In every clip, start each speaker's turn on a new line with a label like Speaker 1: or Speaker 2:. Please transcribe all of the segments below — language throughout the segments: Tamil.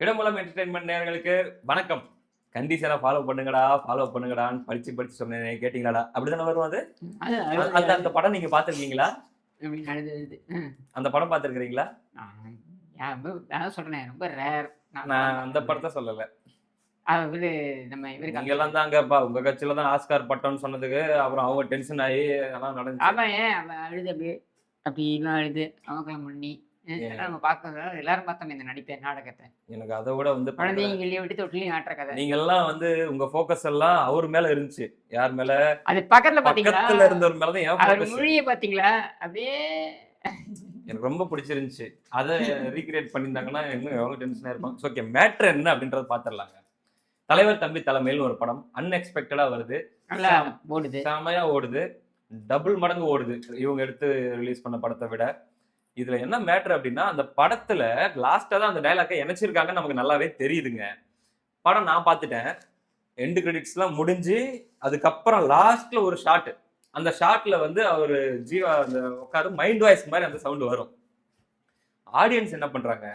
Speaker 1: இடமூலம் என்டர்டைன்மெண்ட் நேயர்களுக்கு வணக்கம். கண்டிஷனா ஃபாலோ பண்ணுங்கடா ஃபாலோ பண்ணுங்கடான்னு படிச்சு படிச்சு சொன்னேன் கேட்டீங்களாடா? அப்படிதானே வரும் அது? அந்த- அந்த படம் நீங்க பாத்திருக்கீங்களா அந்த படம் பாத்திருக்கீங்களா
Speaker 2: அதான் சொல்றேன் ரொம்ப ரேர்
Speaker 1: நான் அந்த படத்தை சொல்லல.
Speaker 2: இவரு நம்ம இவருக்கு
Speaker 1: நீங்க எல்லாம் தாங்கப்பா உங்க கட்சியில தான் ஆஸ்கார் பட்டம்னு சொன்னதுக்கு அப்புறம் அவங்க டென்ஷன் ஆகி அதெல்லாம் நடந்துச்சு.
Speaker 2: அவன் ஏன் அவன் அழுது அப்படியே? அப்படி இவன் அழுது அவங்களாம் பண்ணி? நம்ம பார்க்க எல்லாரும் பார்த்தோம் இந்த நடிப்பை நாடகத்தை.
Speaker 1: எனக்கு அதை விட வந்து
Speaker 2: குழந்தைங்க கிள்ளிய விட்டு தொட்டிலையும் ஆட்டுற கதை.
Speaker 1: நீங்க எல்லாம் வந்து உங்க ஃபோக்கஸ் எல்லாம் அவர் மேல இருந்துச்சு. யார் மேல?
Speaker 2: அது பக்கத்துல பாத்தீங்களா
Speaker 1: பக்கத்துல இருந்தவர் மேலதான் என்
Speaker 2: அவர்
Speaker 1: focus.
Speaker 2: மொழியை பாத்தீங்களா அப்படியே
Speaker 1: எனக்கு ரொம்ப பிடிச்சிருந்துச்சு. அதை ரீக்ரியேட் பண்ணியிருந்தாங்கன்னா இன்னும் எவ்வளவு டென்ஷனா இருப்பாங்க. ஓகே மேட்ரு என்ன அப்படின்றத பாத்துடலாங்க தலைவர் தம்பி தலைமையில் ஒரு படம். அன்எக்ஸ்பெக்டடா வருது.
Speaker 2: ஓடுது.
Speaker 1: செமையா ஓடுது. டபுள் மடங்கு ஓடுது. இவங்க எடுத்து ரிலீஸ் பண்ண படத்தை விட. இதுல என்ன மேட்ரு அப்படின்னா அந்த படத்துல லாஸ்டா தான் அந்த டைலாக்கை இணைச்சிருக்காங்க நமக்கு நல்லாவே தெரியுதுங்க. படம் நான் பார்த்துட்டேன். எண்டு கிரெடிட்ஸ் எல்லாம் முடிஞ்சு அதுக்கப்புறம் லாஸ்ட்ல ஒரு ஷாட்டு அந்த ஷாட்ல வந்து அவர் ஜீவா அந்த உட்காரு மைண்ட் வாய்ஸ் மாதிரி அந்த சவுண்ட் வரும். ஆடியன்ஸ் என்ன பண்றாங்க?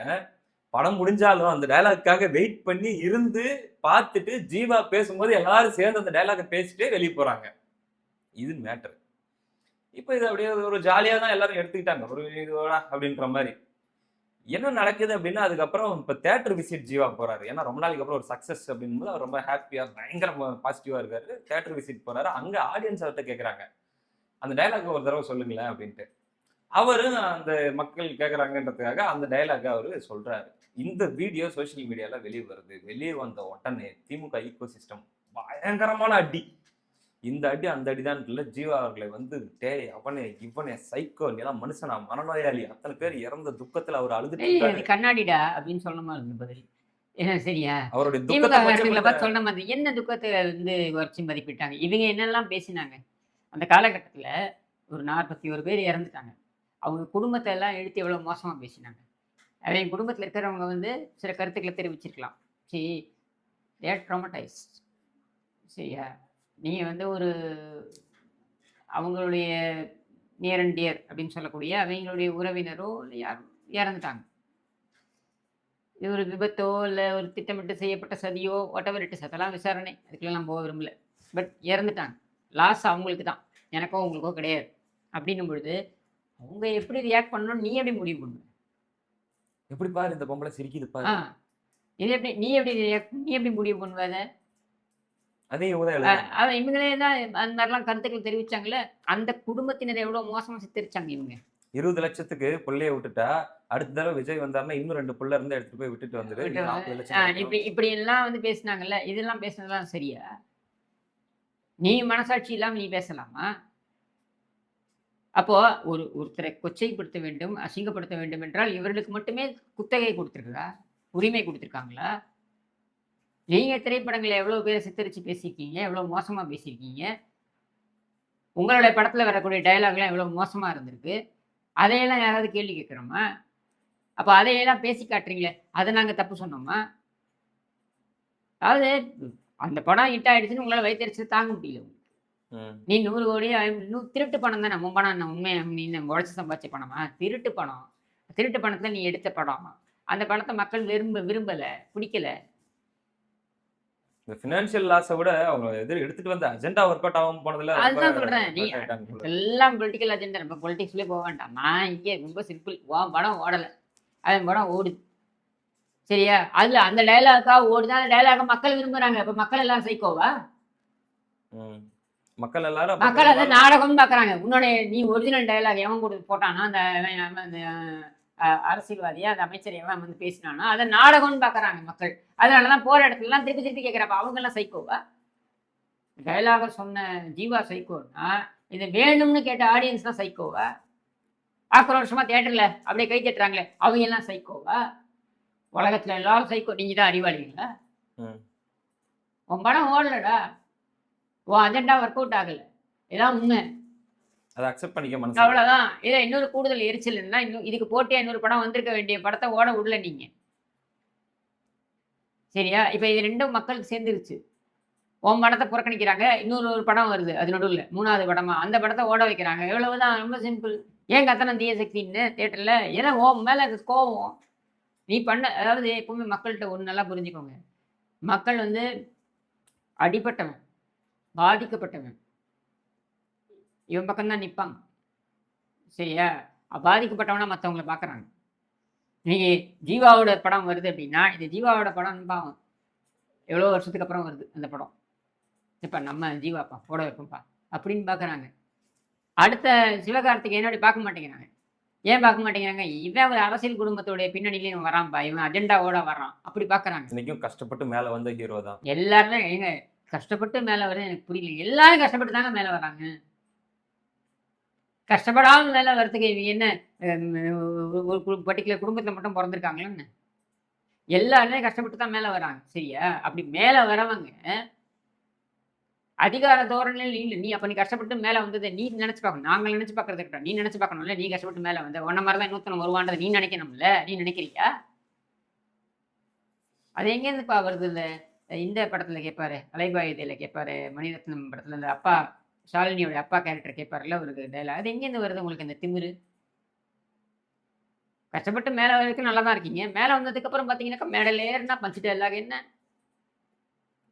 Speaker 1: படம் முடிஞ்சாலும் அந்த டைலாக்காக வெயிட் பண்ணி இருந்து பார்த்துட்டு ஜீவா பேசும்போது எல்லாரும் சேர்ந்து அந்த டைலாக பேசிட்டே வெளியே போறாங்க. இது மேட்டர் இப்போ இது அப்படியே ஒரு ஜாலியாக தான் எல்லாரும் எடுத்துக்கிட்டாங்க. ஒரு இதுவா அப்படின்ற மாதிரி. என்ன நடக்குது அப்படின்னா அதுக்கப்புறம் இப்போ தேட்டர் விசிட் ஜீவா போறாரு. ஏன்னா ரொம்ப நாளைக்கு அப்புறம் ஒரு சக்ஸஸ் அப்படின்போது அவர் ரொம்ப ஹாப்பியாக பயங்கர பாசிட்டிவாக இருக்காரு. தேட்டர் விசிட் போறாரு. அங்கே ஆடியன்ஸ் அவர்கிட்ட கேட்குறாங்க அந்த டைலாக் ஒரு தடவை சொல்லுங்களேன் அப்படின்ட்டு. அவரு அந்த மக்கள் கேட்குறாங்கன்றதுக்காக அந்த டைலாக் அவர் சொல்றாரு. இந்த வீடியோ சோஷியல் மீடியாவில் வெளியே வருது. வெளியே வந்த உடனே திமுக ஈகோ சிஸ்டம் பயங்கரமான அடி. இந்த அடி அந்த அடிதான் இல்ல ஜீவா அவர்களை வந்து டேய் அவனே இவனே சைக்கோ எல்லாம் மனுஷனா மனநோயாளி. அத்தனை பேர் இறந்த துக்கத்துல அவர்.
Speaker 2: அது கண்ணாடிடா அப்படின்னு சொன்ன மாதிரி இருந்து பதில். ஏன்னா சரியா?
Speaker 1: அவருடைய
Speaker 2: பார்த்து சொன்ன மாதிரி என்ன துக்கத்தை வந்து குறைச்சி மதிப்பிட்டாங்க? இவங்க என்னெல்லாம் பேசினாங்க? அந்த காலகட்டத்துல ஒரு நாற்பத்தி ஒரு பேர் இறந்துட்டாங்க. அவங்க குடும்பத்தை எல்லாம் எடுத்து எவ்வளவு மோசமா பேசினாங்க. அவங்க குடும்பத்துல இருக்கிறவங்க வந்து சில கருத்துக்களை தெரிவிச்சிருக்கலாம். சரி தேட் ட்ராமடைஸ் சரியா? நீங்க வந்து ஒரு அவங்களுடைய நியர் அண்ட் டியர் அப்படின்னு சொல்லக்கூடிய அவங்களுடைய உறவினரோ இல்லை யாரும் இறந்துட்டாங்க. இது ஒரு விபத்தோ இல்லை ஒரு திட்டமிட்டு செய்யப்பட்ட சதியோ ஒட்டவர் இட்டு அதெல்லாம் விசாரணை. அதுக்கெல்லாம் நான் போக விரும்பல. பட் இறந்துட்டாங்க. லாஸ் அவங்களுக்கு தான். எனக்கோ உங்களுக்கோ கிடையாது. அப்படின்னும் பொழுது அவங்க எப்படி ரியாக்ட் பண்ணணும்னு நீ எப்படி முடிவு பண்ணுவ
Speaker 1: எப்படி பாரு இந்த பொம்பளை சிரிக்குது பாரு.
Speaker 2: இது எப்படி நீ எப்படி react- நீ எப்படி முடிவு பண்ணுவ அதை?
Speaker 1: அதே இவங்க
Speaker 2: இவங்களே தான் அந்த மாதிரிலாம் கருத்துக்கள் தெரிவிச்சாங்கல்ல அந்த குடும்பத்தினர் எவ்வளோ மோசமாக சித்தரிச்சாங்க இவங்க?
Speaker 1: இருபது லட்சத்துக்கு புள்ளைய விட்டுட்டா அடுத்த தடவை விஜய் வந்தாருன்னா இன்னும் ரெண்டு புள்ள இருந்து எடுத்துட்டு போய் விட்டுட்டு வந்துரு
Speaker 2: இப்படி இப்படி எல்லாம் வந்து பேசினாங்கல்ல இதெல்லாம் பேசுனதெல்லாம் சரியா? நீ மனசாட்சி இல்லாம நீ பேசலாமா? அப்போ ஒரு ஒருத்தரை கொச்சைப்படுத்த வேண்டும் அசிங்கப்படுத்த வேண்டும் என்றால் இவர்களுக்கு மட்டுமே குத்தகை கொடுத்துருக்குதா உரிமை கொடுத்துருக்காங்களா? நீங்க திரைப்படங்களை எவ்வளவு பேரை சித்தரிச்சு பேசியிருக்கீங்க? எவ்வளவு மோசமா பேசியிருக்கீங்க? உங்களுடைய படத்துல வரக்கூடிய டயலாக்லாம் எவ்வளவு மோசமா இருந்திருக்கு? அதையெல்லாம் யாராவது கேள்வி கேட்குறோமா அப்போ அதையெல்லாம் பேசி காட்டுறீங்களே அதை நாங்கள் தப்பு சொன்னோமா? அதாவது அந்த படம் ஹிட் ஆயிடுச்சுன்னு உங்களால் வைத்தறிச்சு தாங்க முடியல. நீ நூறு கோடி திருட்டு பணம் தானே? உன் பணம் என்ன உண்மையை? நீ உழைச்சி சம்பாதிச்ச பணமா? திருட்டு பணம். திருட்டு பணத்தில் நீ எடுத்த படம். அந்த படத்தை மக்கள் விரும்ப விரும்பலை பிடிக்கல.
Speaker 1: இந்த பினான்சியல் லாஸை விட அவங்க எதிர் எடுத்துட்டு வந்த அஜெண்டா ஒர்க் அவுட் ஆகாம போனதுல
Speaker 2: அதுதான் சொல்றேன். நீ-. எல்லாம் பொலிட்டிக்கல் அஜெண்டா நம்ம பொலிட்டிக்ஸ்லேயே போக வேண்டாம். நான் இங்கே ரொம்ப சிம்பிள் வா படம் ஓடலை. அவன் படம் ஓடுது சரியா? அதுல அந்த டைலாக்கா ஓடுது? அந்த டைலாக மக்கள் விரும்புறாங்க. அப்ப மக்கள் எல்லாம் சைக்கோவா.
Speaker 1: மக்கள் எல்லாரும்
Speaker 2: மக்கள் அதை நாடகம் பார்க்கறாங்க உன்னோட நீ ஒரிஜினல் டயலாக் எவன் கொடுத்து போட்டானா அந்த அவன் அந்த அஹ், அரசியல்வாதியா அந்த அமைச்சர் எவன் வந்து பேசினானா அதை நாடகம்னு பார்க்கறாங்க மக்கள். அதனாலதான் போற இடத்துல எல்லாம் திருப்பி திருப்பி கேட்கிறப்ப அவங்க எல்லாம் சைக்கோவா டயலாக சொன்ன ஜீவா சைக்கோன்னா இது வேணும்னு கேட்ட ஆடியன்ஸ் தான் சைக்கோவா ஆக்ரோஷமா தியேட்டர்ல அப்படியே கை தட்டுறாங்களே அவங்க எல்லாம் சைக்கோவா உலகத்துல எல்லாரும் சைக்கோ நீங்க தான் அறிவாளிங்களா. உன் படம் ஓடலடா. உன் அஜெண்டா ஒர்க் அவுட் ஆகல. இதான் உண்மை.
Speaker 1: அதை அக்செப்ட் பண்ணிக்க மனசு
Speaker 2: அவ்வளவுதான். இதை இன்னொரு கூடுதல் எரிச்சல் இருந்தா இன்னும் இதுக்கு போட்டியா இன்னொரு படம் வந்திருக்க வேண்டிய படத்தை ஓட விடல நீங்க. சரியா? இப்ப இது ரெண்டும் மக்களுக்கு சேர்ந்துருச்சு. உன் படத்தை புறக்கணிக்கிறாங்க இன்னொரு ஒரு படம் வருது அது நடுவில் மூணாவது படமா. அந்த படத்தை ஓட வைக்கிறாங்க. எவ்வளவுதான் ரொம்ப சிம்பிள் ஏன் கத்தனம் தீய சக்தின்னு தேட்டர்ல ஏன்னா ஓம் மேல கோவம். நீ பண்ண அதாவது எப்பவுமே மக்கள்கிட்ட ஒன்று நல்லா புரிஞ்சுக்கோங்க. மக்கள் வந்து அடிபட்டவன் பாதிக்கப்பட்டவன். இவன் பக்கம்தான் நிற்பாங்க சரியா? பாதிக்கப்பட்டவனா மற்றவங்கள பார்க்குறாங்க நீங்க ஜீவாவோட படம் வருது அப்படின்னா இது ஜீவாவோட படம் பாவம் எவ்வளோ வருஷத்துக்கு அப்புறம் வருது அந்த படம். இப்போ நம்ம ஜீவாப்பா போட வைப்போம்ப்பா அப்படின்னு பார்க்குறாங்க. அடுத்த சிவகார்த்திகேயன் அப்படி பார்க்க மாட்டேங்கிறாங்க. ஏன் பார்க்க மாட்டேங்கிறாங்க? இவன் ஒரு அரசியல் குடும்பத்தோடைய பின்னணியில இவன் வரான்ப்பா இவன் அஜெண்டாவோட வரான். அப்படி பார்க்குறாங்க.
Speaker 1: இன்னைக்கும் கஷ்டப்பட்டு மேல வந்த ஹீரோ தான்.
Speaker 2: எல்லாருமே ஏங்க கஷ்டப்பட்டு மேலே வருது எனக்கு புரியல. எல்லாரும் கஷ்டப்பட்டு தாங்க மேலே வராங்க. கஷ்டப்படாமல் மேலே வர்றதுக்கு இவங்க என்ன ஒரு பர்டிகுலர் குடும்பத்தில் மட்டும் பிறந்திருக்காங்களான்னு எல்லாருமே கஷ்டப்பட்டு தான் மேலே வராங்க. சரியா? அப்படி மேலே வரவங்க அதிகார தோரணையில் இல்லை. நீ அப்போ நீ கஷ்டப்பட்டு மேலே வந்தது நீ நினச்சி பார்க்கணும். நாங்கள் நினச்சி பார்க்கறது கிட்ட நீ நினச்சி பார்க்கணும்ல. நீ கஷ்டப்பட்டு மேலே வந்த உன்ன மாதிரி தான் இன்னொருத்தனம் வருவான்றதை நீ நினைக்கணும்ல. நீ நினைக்கிறியா? அது எங்கேருந்துப்பா வருது இந்த இந்த படத்தில் கேட்பாரு அலைபாயுதையில் கேட்பாரு மணிரத்னம் படத்தில். இந்த அப்பா ஷாலினியோட அப்பா கேரக்டர் கேட்பாருல்ல ஒரு டைலாக் அது எங்கேருந்து வருது உங்களுக்கு இந்த திமிரு? கஷ்டப்பட்டு மேலே வரைக்கும் நல்லா தான் இருக்கீங்க. மேலே வந்ததுக்கு அப்புறம் பார்த்தீங்கன்னாக்கா மேடையில் ஏறினா பஞ்சு டைலாக் என்ன?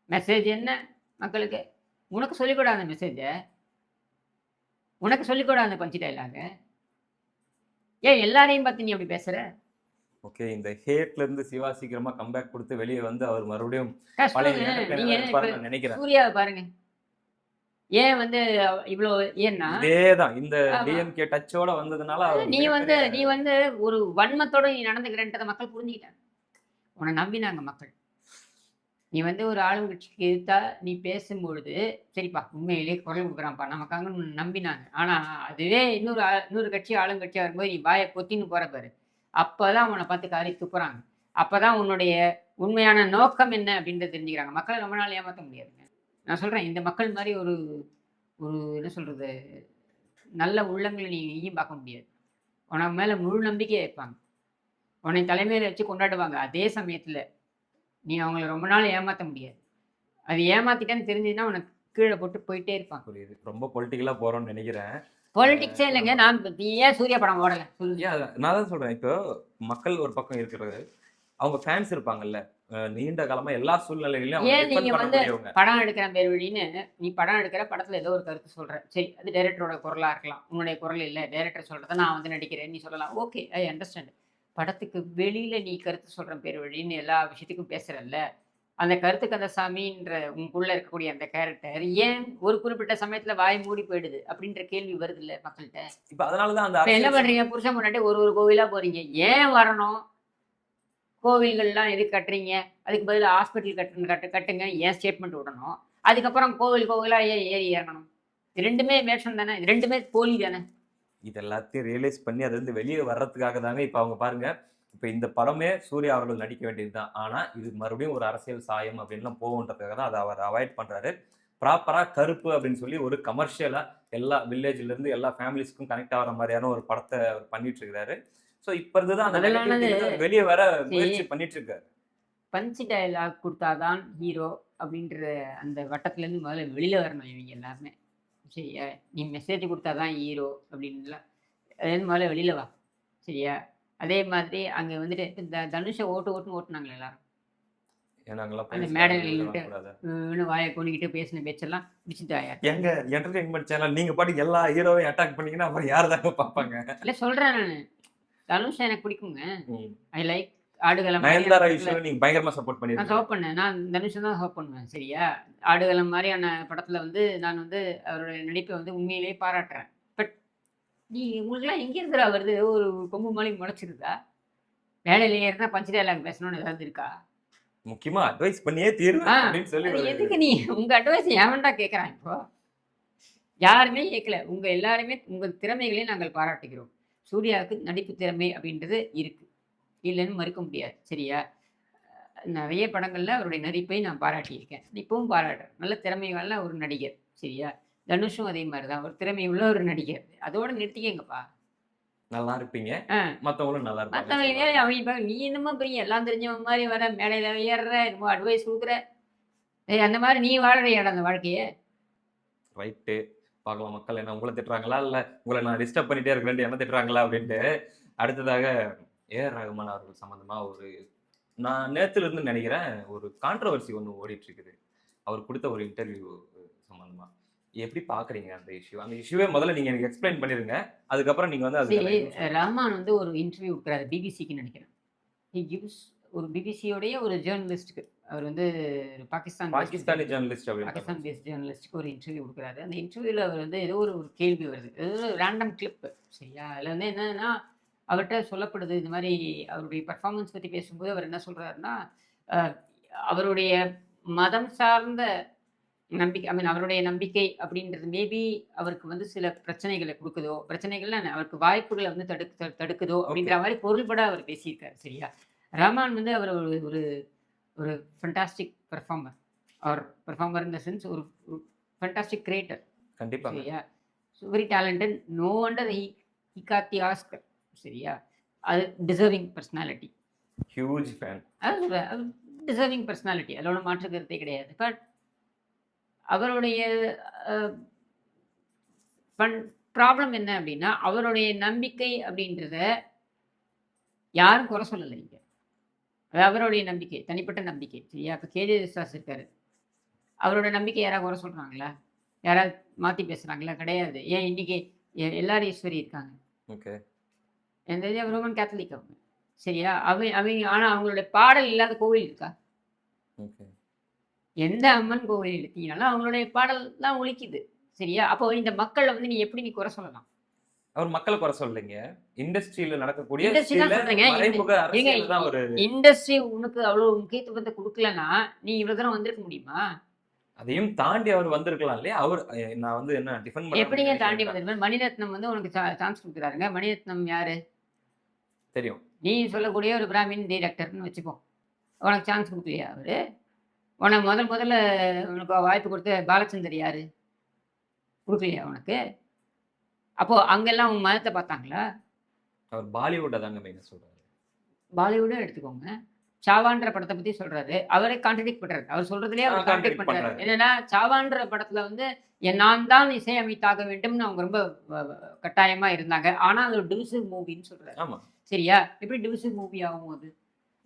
Speaker 2: மெசேஜ் என்ன மக்களுக்கு? உனக்கு சொல்லிக்கூடாது அந்த மெசேஜை உனக்கு சொல்லிக்கூடாது அந்த பஞ்சு டைலாக ஏன் எல்லாரையும் பார்த்து நீ அப்படி பேசுற?
Speaker 1: ஓகே இந்த ஹேட்ல இருந்து சிவா சீக்கிரமா கம்பேக் கொடுத்து வெளியே வந்து அவர் மறுபடியும் நினைக்கிறேன்.
Speaker 2: சூர்யாவை பாருங்க. ஏன் வந்து அவ- இவ்வளோ ஏன்னா?
Speaker 1: இதேதான். இந்த. டிஎம்கே டச்சோட வந்ததுனால
Speaker 2: நீ வந்து நீ வந்து ஒரு வன்மத்தோட நீ நடந்துக்கிறன்றத மக்கள் புரிஞ்சுக்கிட்டாங்க. உன்னை நம்பினாங்க மக்கள். நீ வந்து ஒரு ஆளுங்கட்சிக்கு எதிர்த்தா நீ பேசும்பொழுது சரிப்பா உண்மையிலேயே குரல் கொடுக்குறான்ப்பா நமக்காக உன்னை நம்பினாங்க. ஆனா அதுவே இன்னொரு இன்னொரு கட்சி ஆளுங்கட்சியா வரும்போது நீ வாயை பொத்தின்னு போற பாரு. அப்பதான் உன்னை பார்த்து காரி துப்புறாங்க. அப்பதான் உன்னுடைய உண்மையான நோக்கம் என்ன அப்படின்றத தெரிஞ்சுக்கிறாங்க. மக்களை ரொம்ப நாள் ஏமாற்ற முடியாதுங்க. நான் சொல்றேன் இந்த மக்கள் மாதிரி ஒரு ஒரு என்ன சொல்றது நல்ல உள்ளங்களை நீ எங்கேயும் பார்க்க முடியாது. உனக்கு மேல முழு நம்பிக்கையை வைப்பாங்க உன்னை தலைமையில வச்சு கொண்டாடுவாங்க. அதே சமயத்துல நீ அவங்கள ரொம்ப நாள் ஏமாத்த முடியாது. அது ஏமாத்திட்டேன்னு தெரிஞ்சதுன்னா உனக்கு கீழே போட்டு போயிட்டே இருப்பாங்க.
Speaker 1: புரியுது. ரொம்ப பொலிட்டிக்கலா போறோம்னு நினைக்கிறேன்.
Speaker 2: பொலிட்டிக்ஸே இல்லைங்க. நான் நீ ஏன் சூர்யா படம் ஓடல? சொல்லுங்க
Speaker 1: நான் தான் சொல்றேன். இப்போ மக்கள் ஒரு பக்கம் இருக்கிறது. அவங்க ஃபேன்ஸ் இருப்பாங்கல்ல. நீண்ட காலமா எல்லா சூழ்நிலைகளையும்
Speaker 2: ஏன் நீங்க வந்து. படம் எடுக்கிற பேர் வழின்னு நீ படம் எடுக்கிற படத்துல ஏதோ ஒரு கருத்து சொல்ற. சரி அது டைரக்டரோட குரலா இருக்கலாம். உன்னுடைய குரல் இல்ல டைரக்டர் சொல்றத நான் வந்து நடிக்கிறேன் நீ சொல்லலாம். ஓகே ஐ அண்டர்ஸ்டாண்ட் படத்துக்கு வெளியில நீ கருத்து சொல்ற பேர் வழின்னு எல்லா விஷயத்துக்கும் பேசுறல்ல. அந்த கருத்து கந்தசாமின்ற உங்களுக்குள்ள இருக்கக்கூடிய அந்த கேரக்டர் ஏன் ஒரு குறிப்பிட்ட சமயத்துல வாய் மூடி போயிடுது அப்படின்ற கேள்வி வருது இல்ல மக்கள்கிட்ட?
Speaker 1: இப்ப அதனாலதான் அந்த
Speaker 2: என்ன பண்றீங்க? புருஷன் முன்னாடி ஒரு ஒரு கோவிலா போறீங்க. ஏன் வரணும்? கோவில்கள்லாம் எதுக்கு கட்டுறீங்க? அதுக்கு பதில் ஹாஸ்பிட்டல் கட்டு கட்டு கட்டுங்க ஏன் ஸ்டேட்மெண்ட் விடணும்? அதுக்கப்புறம் கோவில் கோவிலாக ஏன் ஏறி இறங்கணும் இது ரெண்டுமே வேஷம் தானே? இது ரெண்டுமே போலி தானே?
Speaker 1: இது எல்லாத்தையும் ரியலைஸ் பண்ணி அது வந்து வெளியே வர்றதுக்காக தாங்க இப்போ அவங்க பாருங்க. இப்போ இந்த படமே சூர்யா அவர்கள் நடிக்க வேண்டியது தான் ஆனால் இது மறுபடியும் ஒரு அரசியல் சாயம் அப்படின்லாம் போகுன்றதுக்காக தான் அதை அவர் அவாய்ட் பண்ணுறாரு ப்ராப்பராக கருப்பு அப்படின்னு சொல்லி ஒரு கமர்ஷியலாக எல்லா வில்லேஜ்லேருந்து எல்லா ஃபேமிலிஸ்க்கும் கனெக்ட் ஆகிற மாதிரியான ஒரு படத்தை அவர் பண்ணிட்டு இருக்கிறாரு. ஸோ இப்ப இருந்துதான் அந்த வெளியே வர முயற்சி பண்ணிட்டு இருக்காரு
Speaker 2: பஞ்சு டயலாக் கொடுத்தாதான் ஹீரோ அப்படின்ற அந்த வட்டத்துல இருந்து முதல்ல வெளியில வரணும் இவங்க எல்லாருமே. சரியா? நீ மெசேஜ் கொடுத்தாதான் ஹீரோ அப்படின்லாம் அதுலேருந்து முதல்ல வெளியில வா. சரியா? அதே மாதிரி அங்க வந்துட்டு இந்த தனுஷை ஓட்டு ஓட்டுன்னு ஓட்டுனாங்க எல்லாரும். அந்த மேடையில வாயை கொண்டுக்கிட்டு பேசின பேச்செல்லாம் பிடிச்சிட்டாயா
Speaker 1: எங்க என்டர்டைன்மெண்ட் சேனல் நீங்க பாட்டுக்கு எல்லா ஹீரோவையும் அட்டாக் பண்ணீங்கன்னா அப்புறம் யார் தாங்க பார்ப்பாங்க?
Speaker 2: இல்லை சொல்றேன் நான். தனுஷ் எனக்கு பிடிக்குங்க. ஐ லைக் ஆடுகளம்
Speaker 1: நயன்தாரா
Speaker 2: மாதிரியான
Speaker 1: விஷயம் நீங்க பயங்கரமா சப்போர்ட்
Speaker 2: நான்
Speaker 1: பண்ணிருக்கீங்க
Speaker 2: சோப் பண்ணேன் நான் தனுஷை தான் சோப் பண்ணுவேன். சரியா? ஆடுகளம் மாதிரியான படத்துல வந்து நான் வந்து அவருடைய நடிப்பை வந்து உண்மையிலேயே பாராட்டுறேன். பட் நீ உங்களுக்குலாம் எங்க இருந்துடா வருது? ஒரு கொம்பு மாலை முளைச்சிருதா? வேலையில ஏறினா பஞ்சு டைலாக் பேசணும்னு ஏதாவது இருக்கா?
Speaker 1: முக்கியமா அட்வைஸ் பண்ணியே தீர்வு
Speaker 2: ஆ,
Speaker 1: அப்படின்னு சொல்லி
Speaker 2: எதுக்கு நீ உங்க அட்வைஸ் ஏன்டா கேட்கறான் இப்போ? யாருமே கேட்கல உங்க எல்லாருமே உங்கள் திறமைகளை நாங்கள் பாராட்டுகிறோம். சூர்யாவுக்கு நடிப்பு திறமை அப்படின்றது இருக்கு. இல்லைன்னு மறுக்க முடியாது. சரியா? நிறைய படங்கள்ல அவருடைய நடிப்பை நான் பாராட்டியிருக்கேன். இப்பவும் பாராட்டுறேன் நல்ல திறமையுள்ள ஒரு நடிகர். சரியா? தனுஷும் அதே மாதிரி தான் ஒரு திறமை உள்ள ஒரு நடிகர். அதோட நிறுத்திக்கங்கப்பா.
Speaker 1: நல்லா இருப்பீங்க.
Speaker 2: ஆ.
Speaker 1: மத்தவங்களும் நல்லா
Speaker 2: மற்றவங்க அவங்க நீ என்னமோ பெரிய எல்லாம் தெரிஞ்சவன் மாதிரி வர மேடையில ஏறுற என்னமோ அட்வைஸ் கொடுக்குற. ஏய் அந்த மாதிரி நீ வாழறியாடா அந்த வாழ்க்கையை?
Speaker 1: ரைட்டு பார்க்கலாம். மக்கள் என்ன உங்களை திட்டுறாங்களா? இல்ல உங்களை நான் டிஸ்டர்ப் பண்ணிட்டே இருக்கிறேன் என்ன திட்டுறாங்களா? அப்படின்ட்டு அடுத்ததாக ஏஆர் ரஹ்மான் அவர்கள் சம்பந்தமா ஒரு நான் நேத்துல இருந்து நினைக்கிறேன் ஒரு கான்ட்ரவர்சி ஒன்று ஓடிட்டு இருக்குது அவர் கொடுத்த ஒரு இன்டர்வியூ சம்பந்தமா. எப்படி பாக்குறீங்க அந்த இஷ்யூ அந்த இஷ்யூவே முதல்ல நீங்க எனக்கு எக்ஸ்பிளைன் பண்ணிருங்க. அதுக்கப்புறம் நீங்க வந்து அது
Speaker 2: ரஹ்மான் வந்து ஒரு இன்டர்வியூ கொடுக்குறாரு பிபிசிக்கு நினைக்கிறேன். ஒரு பிபிசியோடைய ஒரு ஜேர்னலிஸ்ட்டுக்கு அவர் வந்து பாகிஸ்தான்
Speaker 1: பாகிஸ்தானி ஜேர்னலிஸ்ட்
Speaker 2: பாகிஸ்தான் பேஸ்ட் ஜேர்னலிஸ்ட்டுக்கு ஒரு இன்டர்வியூ கொடுக்குறாரு. அந்த இன்டர்வியூவில் அவர் வந்து ஏதோ ஒரு ஒரு கேள்வி வருது. ஏதோ ஒரு ரேண்டம் கிளிப்பு சரியா? அதில் வந்து என்னன்னா அவர்கிட்ட சொல்லப்படுது இந்த மாதிரி அவருடைய பர்ஃபார்மன்ஸ் பற்றி பேசும்போது அவர் என்ன சொல்கிறாருன்னா அவருடைய மதம் சார்ந்த நம்பிக்கை ஐ மீன் அவருடைய நம்பிக்கை அப்படின்றது மேபி அவருக்கு வந்து சில பிரச்சனைகளை கொடுக்குதோ பிரச்சனைகள்ல அவருக்கு வாய்ப்புகளை வந்து தடுக்கு தடு- தடுக்குதோ அப்படிங்கிற மாதிரி பொருள்பட அவர் பேசியிருக்காரு. சரியா? ரஹ்மான் வந்து அவர் ஒரு ஒரு ஃபண்டாஸ்டிக் பெர்ஃபார்மர் அவர் பெர்ஃபார்மர் இந்த சென்ஸ் ஒரு ஃபண்டாஸ்டிக் கிரியேட்டர்
Speaker 1: கண்டிப்பா
Speaker 2: சரியா? Very talented no wonder he he got the Oscar சரியா? அது டிசர்விங் பர்சனாலிட்டி
Speaker 1: ஹியூஜ் ஃபேன்
Speaker 2: அது அது டிசர்விங் பர்சனாலிட்டி அதோட மாற்று கருத்தே கிடையாது. பட் அவருடைய ப்ராப்ளம் என்ன அப்படின்னா அவருடைய நம்பிக்கை அப்படின்றத யாரும் குறை சொல்லலை இங்க அது அவருடைய நம்பிக்கை தனிப்பட்ட நம்பிக்கை சரியா? இப்போ கேஜே விஸ்வாஸ் இருக்காரு. அவரோட நம்பிக்கை யாராவது குறை சொல்றாங்களா? யாராவது மாற்றி பேசுறாங்களா? கிடையாது. ஏன் இன்னைக்கு எல்லாரும் ஈஸ்வரி இருக்காங்க.
Speaker 1: ஓகே.
Speaker 2: எந்த ரோமன் கேத்தலிக் அவங்க. சரியா? அவங்க அவங்க ஆனால் அவங்களுடைய பாடல் இல்லாத கோவில் இருக்கா? எந்த அம்மன் கோவில் எடுத்தீங்கனாலும் அவங்களுடைய பாடல் தான் ஒலிக்குது சரியா? அப்போ இந்த மக்களை வந்து நீ எப்படி நீ குறை சொல்லலாம்?
Speaker 1: அவர் மக்களை குறை சொல்லலைங்க. இண்டஸ்ட்ரியில நடக்கக்கூடிய
Speaker 2: இண்டஸ்ட்ரி உனக்கு அவ்வளவு முக்கியத்துவத்தை கொடுக்கலன்னா நீ இவ்வளவு தூரம் வந்திருக்க முடியுமா?
Speaker 1: அதையும் தாண்டி அவர் வந்திருக்கலாம் இல்லையா? அவர் நான் வந்து என்ன டிஃபன்
Speaker 2: எப்படிங்க தாண்டி வந்திருப்பேன் மணிரத்னம் வந்து உனக்கு சான்ஸ் கொடுக்குறாருங்க. மணிரத்னம் யாரு?
Speaker 1: தெரியும்.
Speaker 2: நீ சொல்லக்கூடிய ஒரு பிராமின் டைரக்டர்னு வச்சுப்போம் உனக்கு சான்ஸ் கொடுக்கலையா அவரு? உனக்கு முதல் முதல்ல உனக்கு வாய்ப்பு கொடுத்த பாலச்சந்தர் யாரு? கொடுக்கலையா உனக்கு? அப்போ அங்கெல்லாம் உங்க மதத்தை பார்த்தாங்களா?
Speaker 1: அவர் பாலிவுட்டை தாங்க மெயினா சொல்றாரு.
Speaker 2: பாலிவுட்டும் எடுத்துக்கோங்க. சாவான்ற படத்தை பத்தி சொல்றாரு. அவரே கான்ட்ரடிக்ட் பண்றாரு. அவர் சொல்றதுலயே அவர்
Speaker 1: contradict
Speaker 2: பண்றாரு. என்னன்னா சாவான்ற படத்துல வந்து நான் தான் இசையமைத்தாக வேண்டும்னு அவங்க ரொம்ப கட்டாயமா இருந்தாங்க. ஆனா அது ஒரு டிவிசிவ் மூவின்னு சொல்றாரு. சரியா? எப்படி டிவிசிவ் மூவி ஆகும் அது?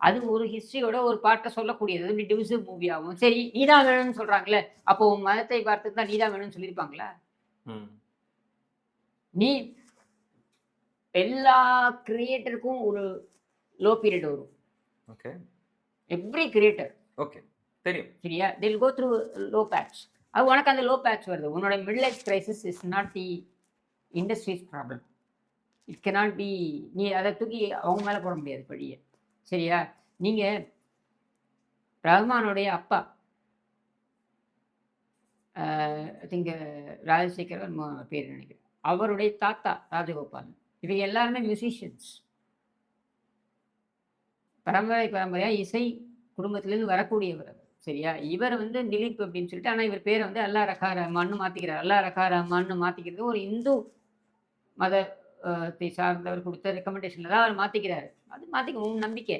Speaker 2: அது ஒரு ஹிஸ்டரியோட ஒரு பாட்டை சொல்லக்கூடியது. எப்படி டிவிசிவ் மூவி ஆகும்? சரி நீதான் வேணும்னு சொல்றாங்களே. அப்போ உன் மதத்தை பார்த்து தான் நீதான் வேணும்னு சொல்லியிருப்பாங்களா? நீ எல்லா கிரியேட்டருக்கும் ஒரு லோ பீரியட் வரும்.
Speaker 1: ஓகே
Speaker 2: எவ்ரி கிரியேட்டர்
Speaker 1: ஓகே தெரியும்.
Speaker 2: சரியா? தில் கோ த்ரூ லோ பேட்ச் அது உனக்கு அந்த லோ பேட்ச் வருது. உன்னோட middle age crisis is not the industries problem it cannot be நீ அதை தூக்கி அவங்க மேலே போட முடியாது பழிய சரியா? நீங்கள் ரஹ்மானுடைய அப்பா ஐ திங்க் ராஜசேகர் பேர் நினைக்கிறேன். அவருடைய தாத்தா ராஜகோபாலன். இவங்க எல்லாருமே மியூசிஷியன்ஸ் பரம்பரை பரம்பரையா இசை குடும்பத்திலேருந்து வரக்கூடியவர் சரியா? இவர் வந்து திலீப் அப்படின்னு சொல்லிட்டு ஆனால் இவர் பேரை வந்து அல்லா ரகா ரஹ்மான்னு மாற்றிக்கிறார் அல்லா ரகா ரஹ்மான்னு மாற்றிக்கிறது ஒரு இந்து மதத்தை சார்ந்தவர் கொடுத்த ரெக்கமெண்டேஷனில் தான் அவர் மாற்றிக்கிறாரு அது மாற்றிக்க உன் நம்பிக்கை.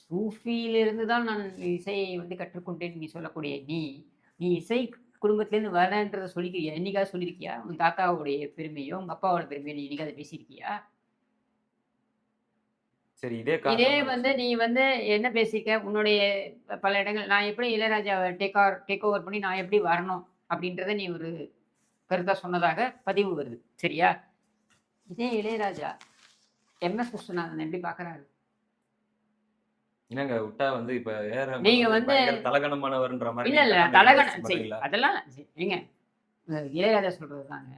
Speaker 2: சூஃபியிலிருந்து தான் நான் இசையை வந்து கற்றுக்கொண்டேன் நீ சொல்லக்கூடிய நீ. நீ இசை குடும்பத்திலேருந்து வரேன்றதை சொல்லிக்கிறியா? என்னைக்காவது சொல்லியிருக்கியா உன் தாத்தாவுடைய பெருமையோ உங்க அப்பாவோட பெருமையோ நீ என்னைக்காவது பேசியிருக்கியா?
Speaker 1: சரி இதே
Speaker 2: இதே வந்து நீ வந்து என்ன பேசியிருக்க? உன்னுடைய பல இடங்கள் நான் எப்படி இளையராஜாவை டேக் ஓவர் டேக் ஓவர் பண்ணி நான் எப்படி வரணும் அப்படின்றத நீ ஒரு கருத்தா சொன்னதாக பதிவு வருது. சரியா? இதே இளையராஜா எம்எஸ் விஸ்வநாதன் எப்படி பார்க்கறாரு
Speaker 1: என்னங்க விட்டா வந்து இப்ப ஏற
Speaker 2: நீங்க வந்து-
Speaker 1: தலகணமானவர்ன்ற மாதிரி
Speaker 2: இல்ல இல்ல
Speaker 1: நீங்க
Speaker 2: தலகணம்? அதெல்லாம் இந்த இளையராஜா சொல்றது தாங்க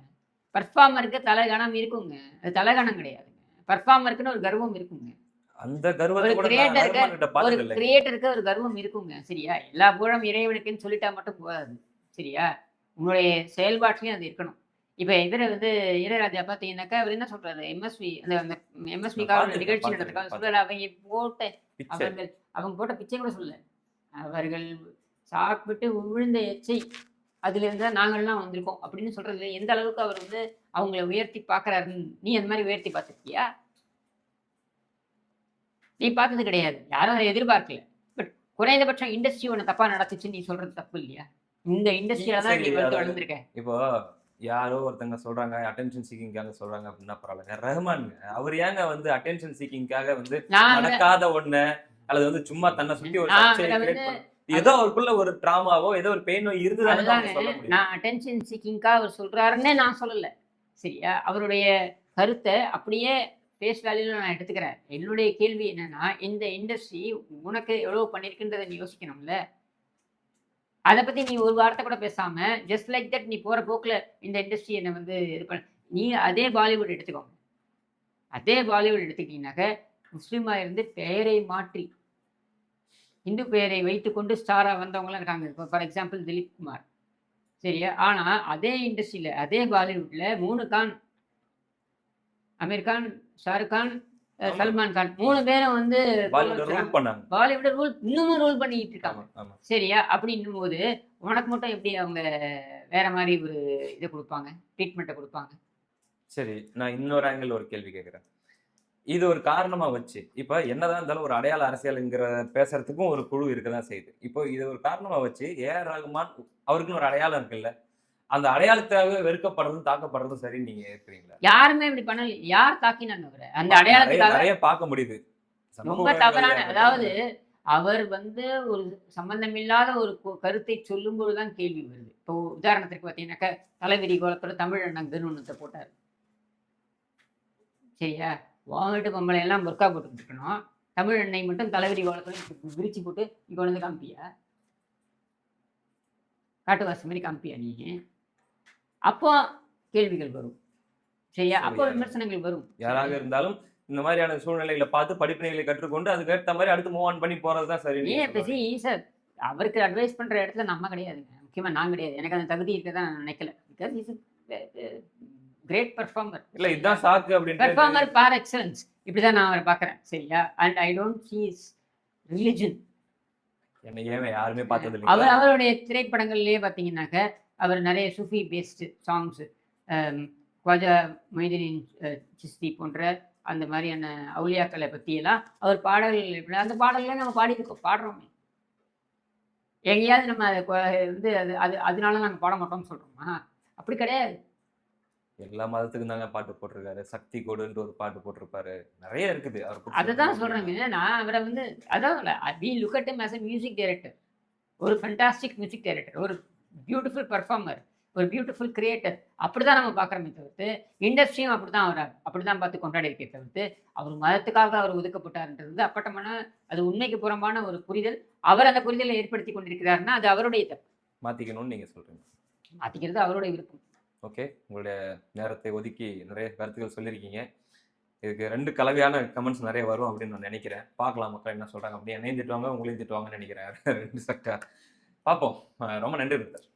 Speaker 2: பர்ஃபார்மருக்கு தலகணம் இருக்குங்க. அது தலகணம் கிடையாதுங்க பர்ஃபார்மருக்குன்னு ஒரு கர்வம் இருக்குங்க.
Speaker 1: அந்த கர்வத்தை
Speaker 2: ஒரு கிரியேட்டருக்கு ஒரு கர்வம் இருக்குங்க சரியா? எல்லா புகழும் இறைவனுக்குன்னு சொல்லிட்டா மட்டும் போகாது சரியா? உன்னுடைய செயல்பாட்டிலையும் அது இருக்கணும். இப்ப இவரை வந்து இளையராஜா பார்த்தீங்கன்னாக்கா அவர் என்ன சொல்றாரு? எம்எஸ்வி அந்த எம்எஸ்வி
Speaker 1: பார்த்திருக்கேன்,
Speaker 2: நிகழ்ச்சி நடக்கிறதுக்காக சொல்றாரு. அவங்க போட்ட அவர்கள் அவங்க போட்ட பிச்சை கூட சொல்ல அவர்கள் சாப்பிட்டு விழுந்த எச்சை அதுல இருந்தா நாங்கள்லாம் வந்திருக்கோம் அப்படின்னு சொல்றது எந்த அளவுக்கு அவர் வந்து அவங்கள உயர்த்தி பார்க்கறாருன்னு நீ அந்த மாதிரி உயர்த்தி பார்த்திருக்கியா? நீ பார்த்தது கிடையாது. யாரும் அதை எதிர்பார்க்கல. பட் குறைந்தபட்சம் இண்டஸ்ட்ரி உன்னை தப்பா நடத்துச்சு நீ சொல்றது தப்பு இல்லையா? இந்த இண்டஸ்ட்ரியில தான் நீ வளர்ந்துருக்க.
Speaker 1: இப்போ யாரோ ஒருத்தங்க சொல்றாங்க அட்டென்ஷன் சீக்கிங்காக சொல்றாங்க அப்படின்னா பரவாயில்லைங்க. ரஹ்மானுங்க அவர் ஏங்க வந்து அட்டென்ஷன் சீக்கிங்காக வந்து நடக்காத ஒண்ணு அல்லது வந்து சும்மா தன்னை சுத்தி ஒரு ஏதோ அவருக்குள்ள ஒரு டிராமாவோ ஏதோ ஒரு பெயினோ முடியும்.
Speaker 2: நான் அட்டென்ஷன் சீக்கிங்காக அவர் சொல்றாருன்னே நான் சொல்லல. சரியா? அவருடைய கருத்தை அப்படியே ஃபேஸ் வேல்யூல நான் எடுத்துக்கிறேன். என்னுடைய கேள்வி என்னன்னா இந்த இண்டஸ்ட்ரி உனக்கு எவ்வளவு பண்ணிருக்குன்றதை நீ யோசிக்கணும்ல? அதை பத்தி நீ ஒரு வார்த்தை கூட பேசாம ஜஸ்ட் லைக் தட் நீ போற போக்குல இந்த இண்டஸ்ட்ரி என்ன வந்து இது பண்ண நீ அதே பாலிவுட் எடுத்துக்கோங்க அதே பாலிவுட் எடுத்துக்கிட்டீங்கன்னாக்க முஸ்லீமா இருந்து பெயரை மாற்றி இந்து பெயரை வைத்துக்கொண்டு ஸ்டாரா வந்தவங்களாம் இருக்காங்க. இப்போ ஃபார் எக்ஸாம்பிள் திலீப் குமார். சரியா? ஆனா அதே இண்டஸ்ட்ரியில அதே பாலிவுட்ல மூணு கான் அமீர் கான் ஷாருக் கான் சல்மான் கான் மூணு பேரும் வந்து
Speaker 1: பாலிவுட் ரூல் பண்ணாங்க.
Speaker 2: பாலிவுட் ரூல் இன்னமும் ரூல் பண்ணிட்டு இருக்காங்க. சரியா? அப்படின்னும் போது உனக்கு மட்டும் எப்படி அவங்க வேற மாதிரி ஒரு இதை கொடுப்பாங்க? ட்ரீட்மெண்ட்டை கொடுப்பாங்க?
Speaker 1: சரி நான் இன்னொரு ஆங்கிள் ஒரு கேள்வி கேட்குறேன். இது ஒரு காரணமா வச்சு இப்போ என்னதான் இருந்தாலும் ஒரு அடையாள அரசியலுங்கிற பேசுறதுக்கும் ஒரு குழு இருக்கதான் செய்யுது. இப்போ இது ஒரு காரணமா வச்சு ஏஆர் ரகுமான் அவருக்குன்னு ஒரு அடையாளம் இருக்குல்ல? அந்த அடையாளத்தாக வெறுக்கப்படுறதும் தாக்கப்படுறதும் சரி நீங்க ஏற்கிறீங்களா
Speaker 2: யாருமே இப்படி பண்ணல யார் தாக்கினாங்க அவரை? அந்த
Speaker 1: நிறைய
Speaker 2: அடையாளத்துக்காக
Speaker 1: நிறைய பார்க்க முடியுது.
Speaker 2: ரொம்ப தவறான அதாவது அவர் வந்து ஒரு சம்பந்தமில்லாத ஒரு கருத்தை சொல்லும்போது தான் கேள்வி வருது. இப்போ உதாரணத்துக்கு பார்த்தீங்கன்னாக்கா தலைவிரி கோலத்தோட தமிழ் அண்ணங்கன்னு ஒன்றத்தை போட்டார். சரியா? வீட்டு பொம்பளை எல்லாம் புர்கா போட்டுக்கிட்டு இருக்கணும். தமிழ் எண்ணெய் மட்டும் தலைவிரி இப்படி விரிச்சு போட்டு இங்கே வந்து காமிப்பியா? காட்டுவாசி மாதிரி காமிப்பியா நீ? அப்போ கேள்விகள் வரும். சரியா? அப்போ. விமர்சனங்கள் வரும்.
Speaker 1: யாராக இருந்தாலும் இந்த மாதிரியான சூழ்நிலைகளை பார்த்து படிப்பினைகளை கற்றுக்கொண்டு அதுக்கு ஏற்ற மாதிரி அடுத்து மூவ் ஆன் பண்ணி போறது தான் சரி
Speaker 2: ஏன் பேசி சார் அவருக்கு அட்வைஸ் பண்ற இடத்துல நம்ம கிடையாதுங்க. முக்கியமா நான் கிடையாது. எனக்கு அந்த தகுதி இருக்கதான் நான் நினைக்கல. பிகாஸ் இஸ் கிரேட் பெர்ஃபார்மர்
Speaker 1: இல்ல இதுதான் சாக்கு அப்படின்னு
Speaker 2: பெர்ஃபார்மர் பார் எக்ஸலன்ஸ் இப்படிதான் நான் அவரை பார்க்கறேன். சரியா? And I don't see his religion
Speaker 1: என்னை ஏன் யாருமே பார்த்தது
Speaker 2: அவர் அவருடைய திரைப்படங்கள்லயே பார்த்தீங்கன்னாக்க அவர் நிறைய சுஃபி பேஸ்டு சாங்ஸ் குவாஜா மொய்தீன் சிஸ்தி போன்ற அந்த மாதிரியான அவுலியாக்களை பற்றியெல்லாம் அவர் பாடல்கள் அந்த பாடல்களை நம்ம பாடியிருக்கோம் பாடுறோமே. எங்கேயாவது நம்ம அதை வந்து அது அது அதனால நாங்கள் பாட மாட்டோம்னு சொல்கிறோமா அப்படி கிடையாது.
Speaker 1: எல்லா மதத்துக்கும் தாங்க பாட்டு போட்டிருக்காரு. சக்தி கொடுன்ற ஒரு பாட்டு போட்டிருப்பாரு. நிறைய இருக்குது. அவர்
Speaker 2: அதை தான். சொல்கிறேங்க நான் அவரை வந்து அதான் we look at music director ஒரு ஃபண்டாஸ்டிக் மியூசிக் டைரக்டர் ஒரு பியூட்டிஃபுல் பர்ஃபார்மர் ஒரு பியூட்டிஃபுல் கிரியேட்டர் அப்படி தான் நம்ம பார்க்குறோமே தவிர்த்து இண்டஸ்ட்ரியும் அப்படி தான் அவர் அப்படி தான் பார்த்து கொண்டாடி இருக்கே தவிர்த்து அவர் மதத்துக்காக அவர் ஒதுக்கப்பட்டார்ன்றது அப்பட்டமான அது உண்மைக்கு புறம்பான ஒரு புரிதல். அவர் அந்த புரிதலை ஏற்படுத்தி கொண்டிருக்கிறாருன்னா அது அவருடைய தப்பு.
Speaker 1: மாத்திக்கணும்னு நீங்க சொல்றீங்க.
Speaker 2: மாற்றிக்கிறது அவருடைய விருப்பம்.
Speaker 1: ஓகே. உங்களுடைய நேரத்தை ஒதுக்கி நிறைய கருத்துக்கள் சொல்லியிருக்கீங்க. இதுக்கு ரெண்டு கலவையான கமெண்ட்ஸ் நிறைய வரும் அப்படின்னு நான் நினைக்கிறேன். பார்க்கலாம் மக்கள் என்ன சொல்றாங்க அப்படியே என்னையும் திட்டுவாங்க உங்களையும் திட்டுவாங்கன்னு நினைக்கிறேன். ரெண்டு செக்டர் பார்ப்போம் ரொம்ப நன்றி சார்